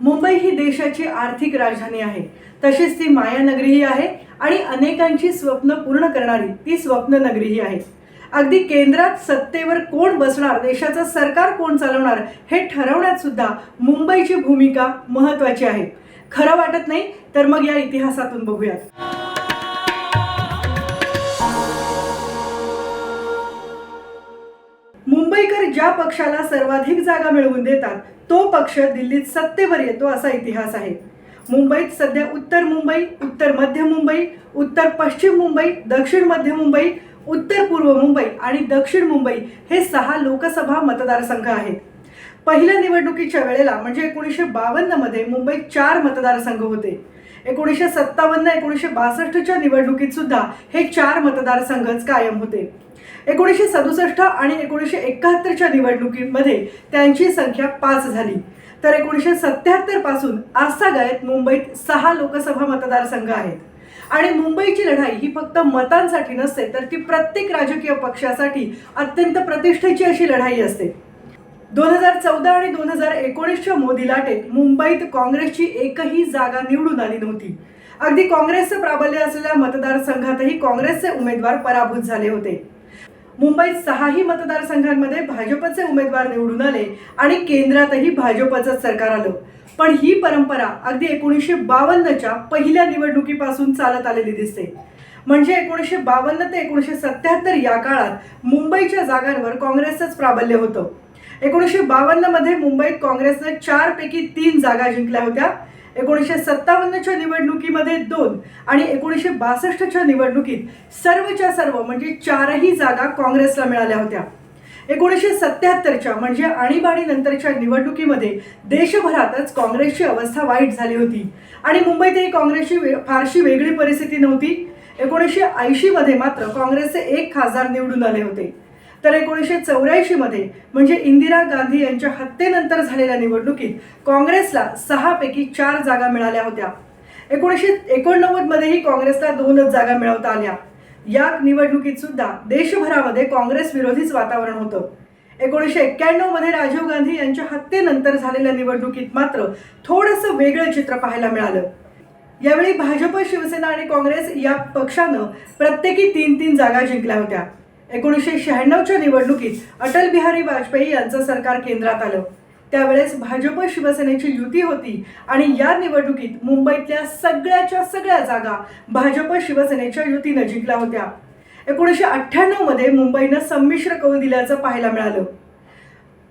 मुंबई ही देशाची आर्थिक राजधानी आहे. तशीच ती मायानगरीही आहे आणि अनेकांची स्वप्न पूर्ण करणारी ती स्वप्न नगरीही आहे. अगदी केंद्रात सत्तेवर कोण बसणार देशाचं सरकार कोण चालवणार हे ठरवण्यात सुद्धा मुंबईची भूमिका महत्वाची आहे. खरं वाटत नाही तर मग या इतिहासातून बघूयात. मुंबईकर ज्या पक्षाला सर्वाधिक जागा मिळवून देतात तो पक्ष दिल्लीत सत्तेवर येतो असा इतिहास आहे. मुंबईत सध्या उत्तर मुंबई उत्तर मध्य मुंबई उत्तर पश्चिम मुंबई दक्षिण मध्य मुंबई उत्तर पूर्व मुंबई आणि दक्षिण मुंबई हे सहा लोकसभा मतदारसंघ आहेत. पहिल्या निवडणुकीच्या वेळेला म्हणजे एकोणीसशे बावन्नमध्ये मुंबईत चार मतदारसंघ होते. एकोणीसशे सत्तावन्न एकोणीसशे बासष्टच्या निवडणुकीत सुद्धा हे चार मतदारसंघच कायम होते. एकोणीसशे सदुसष्ट आणि एकोणीसशे एकाहत्तरच्या निवडणुकीमध्ये त्यांची संख्या पाच झाली. तर एकोणीसशे सत्याहत्तरपासून आजतागायत मुंबईत सहा लोकसभा मतदारसंघ आहेत. आणि मुंबईची लढाई ही फक्त मतांसाठी नसते तर ती प्रत्येक राजकीय पक्षासाठी अत्यंत प्रतिष्ठेची अशी लढाई असते. दोन हजार चौदा आणि दोन हजार एकोणीसच्या मोदी लाटेत मुंबईत काँग्रेसची एकही जागा निवडून आली नव्हती. अगदी काँग्रेसचं प्राबल्य असलेल्या मतदारसंघातही काँग्रेसचे उमेदवार पराभूत झाले होते. मुंबईत सहाही मतदारसंघांमध्ये भाजपचे उमेदवार निवडून आले आणि केंद्रातही भाजपचं सरकार आलं. पण ही परंपरा अगदी एकोणीसशे बावन्नच्या पहिल्या निवडणुकीपासून चालत आलेली दिसते. म्हणजे एकोणीसशे बावन्न ते एकोणीसशे सत्याहत्तर या काळात मुंबईच्या जागांवर काँग्रेसचंच प्राबल्य होतं. एकोणीसशे बावन्नमध्ये मुंबईत काँग्रेसनं चारपैकी तीन जागा जिंकल्या होत्या. एकोणीसशे सत्तावन्नच्या निवडणुकीमध्ये दोन आणि एकोणीसशे बासष्टच्या निवडणुकीत सर्वच्या सर्व म्हणजे चारही जागा काँग्रेसला मिळाल्या होत्या. एकोणीसशे सत्याहत्तरच्या म्हणजे आणीबाणी नंतरच्या निवडणुकीमध्ये देशभरातच काँग्रेसची अवस्था वाईट झाली होती आणि मुंबईतही काँग्रेसची वे- फारशी वेगळी परिस्थिती नव्हती. एकोणीसशे ऐंशीमध्ये मात्र काँग्रेसचे एक खासदार निवडून आले होते. तर एकोणीसशे चौऱ्याऐंशी मध्ये म्हणजे इंदिरा गांधी यांच्या हत्येनंतर झालेल्या निवडणुकीत काँग्रेसला सहापैकी चार जागा मिळाल्या होत्या. एकोणीसशे एकोणनव्वद मध्येही काँग्रेसला दोनच जागा मिळवता आल्या. या निवडणुकीत सुद्धा देशभरामध्ये काँग्रेस विरोधीच वातावरण होतं. एकोणीसशे एक्क्याण्णवमध्ये राजीव गांधी यांच्या हत्येनंतर झालेल्या निवडणुकीत मात्र थोडंसं वेगळं चित्र पाहायला मिळालं. यावेळी भाजप शिवसेना आणि काँग्रेस या पक्षानं प्रत्येकी तीन तीन जागा जिंकल्या होत्या. एकोणीसशे शहाण्णवच्या निवडणुकीत अटल बिहारी वाजपेयी यांचं सरकार केंद्रात आलं. त्यावेळेस भाजप शिवसेनेची युती होती आणि या निवडणुकीत मुंबईतल्या सगळ्याच्या सगळ्या जागा भाजप शिवसेनेच्या युतीनं जिंकल्या होत्या. एकोणीसशे अठ्ठ्याण्णवमध्ये मुंबईनं संमिश्र कौल दिल्याचं पाहायला मिळालं.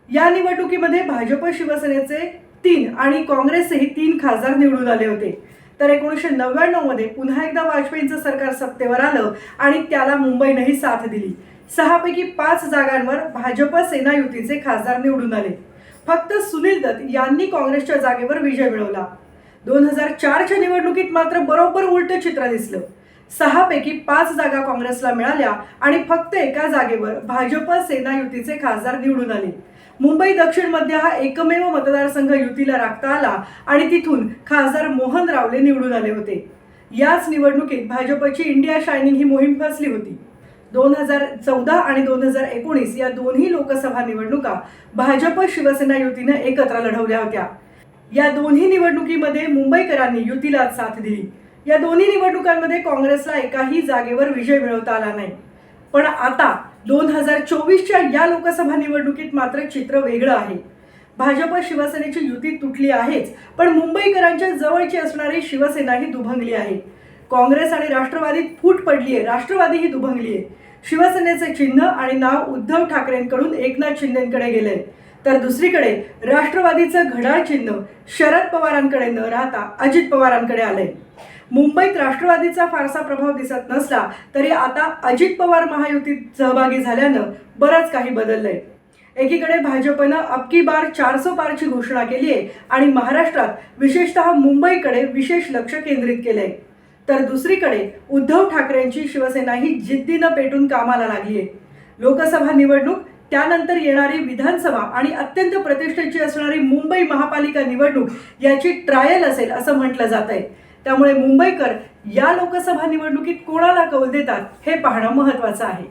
या निवडणुकीमध्ये भाजप शिवसेनेचे तीन आणि काँग्रेसही तीन खासदार निवडून आले होते. तर एकोणीसशे नव्याण्णवमध्ये पुन्हा एकदा वाजपेयींचं सरकार सत्तेवर आलं आणि त्याला मुंबईनंही साथ दिली. सहापैकी पाच जागांवर भाजप सेना युतीचे खासदार निवडून आले. फक्त सुनील दत्त यांनी काँग्रेसच्या जागेवर विजय मिळवला. दोन हजार चारच्या निवडणुकीत मात्र बरोबर उलट चित्र दिसलं. सहापैकी पाच जागा काँग्रेसला मिळाल्या आणि फक्त एका जागेवर भाजप सेना युतीचे खासदार निवडून आले. मुंबई दक्षिण मध्य हा एकमेव मतदारसंघ युतीला राखता आला आणि तिथून खासदार मोहन रावले निवडून आले होते. याच निवडणुकीत भाजपची इंडिया शायनिंग ही मोहीम फसली होती. दोन हजार चौदा आणि दोन हजार एकोणीस या दोन्ही लोकसभा निवडणुका भाजप शिवसेना युतीनं एकत्र लढवल्या होत्या. या दोन्ही निवडणुकीमध्ये मुंबईकरांनी युतीला साथ दिली. या दोन्ही निवडणुकांमध्ये काँग्रेसला एकाही जागेवर विजय मिळवता आला नाही. पण आता दोन हजार चोवीसच्या या लोकसभा निवडणुकीत मात्र चित्र वेगळं आहे. भाजप शिवसेनेची युती तुटली आहेच पण मुंबईकरांच्या जवळची असणारी शिवसेना ही दुभंगली आहे. काँग्रेस आणि राष्ट्रवादीत फूट पडली आहे राष्ट्रवादी ही दुभंगली आहे शिवसेनेचे चिन्ह आणि नाव उद्धव ठाकरेंकडून एकनाथ शिंदेकडे गेलंय तर दुसरीकडे राष्ट्रवादीचं घड्याळ चिन्ह शरद पवारांकडे न राहता अजित पवारांकडे आलंय. मुंबईत राष्ट्रवादीचा फारसा प्रभाव दिसत नसला तरी आता अजित पवार महायुतीत सहभागी झाल्यानं बरंच काही बदललंय. एकीकडे भाजपनं अबकी बार चारसो पारची घोषणा केली आहे आणि महाराष्ट्रात विशेषतः मुंबईकडे विशेष लक्ष केंद्रित केलंय. तर दुसरीकडे उद्धव ठाकरेंची शिवसेना ही जिद्दीनं पेटून कामाला लागली आहे लोकसभा निवडणूक त्यानंतर येणारी विधानसभा आणि अत्यंत प्रतिष्ठेची असणारी मुंबई महापालिका निवडणूक याची ट्रायल असेल असं म्हटलं जात आहे त्यामुळे मुंबईकर या लोकसभा निवडणुकीत कोणाला कौल देतात हे पाहणं महत्त्वाचं आहे.